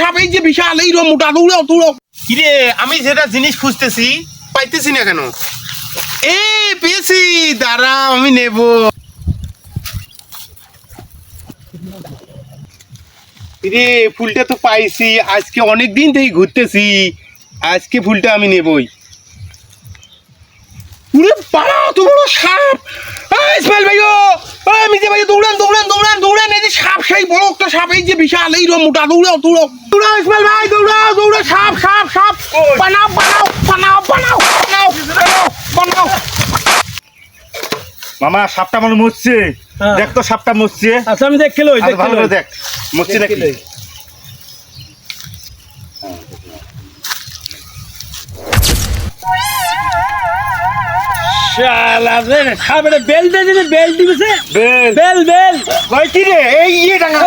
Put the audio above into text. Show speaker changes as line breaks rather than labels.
সাপ এই যে বিশাল এই রো মোটা
কিরে আমি যেটা জিনিস খুঁজতেছি পাইতেছি না কেন?
এ পেয়েছি দাঁড়া আমি নেব। রে ফুলটা তো পাইছি আজকে অনেক দিন থেকে ঘুরতেছি আজকে ফুলটা আমি নেবই। উরে বাড়া অত বড় সাপ! ইসমাইল ভাইও মিজে ভাই দৌড়ান দৌড়ান। বড় একটা সাপ এই যে বিশাল এই রো মোটা দৌড়াও দৌড়াও। দৌড়াও ইসমাইল ভাই দৌড়াও দৌড়াও সাপ সাপ সাপ। বানাও বানাও বানাও বানাও বানাও বানাও
মামা সাপটা মানে মরছে।
হ্যাঁ।
দেখ তো সাপটা মরছে।
আচ্ছা আমি দেখ খেলো
দেখ ভালো করে দেখ। মরছে নাকি?
খাবে বেল দে দিলে বেল দিবেছে।
বেল।
বেল
ভাই কি রে? এই ইয়ে ডাঙা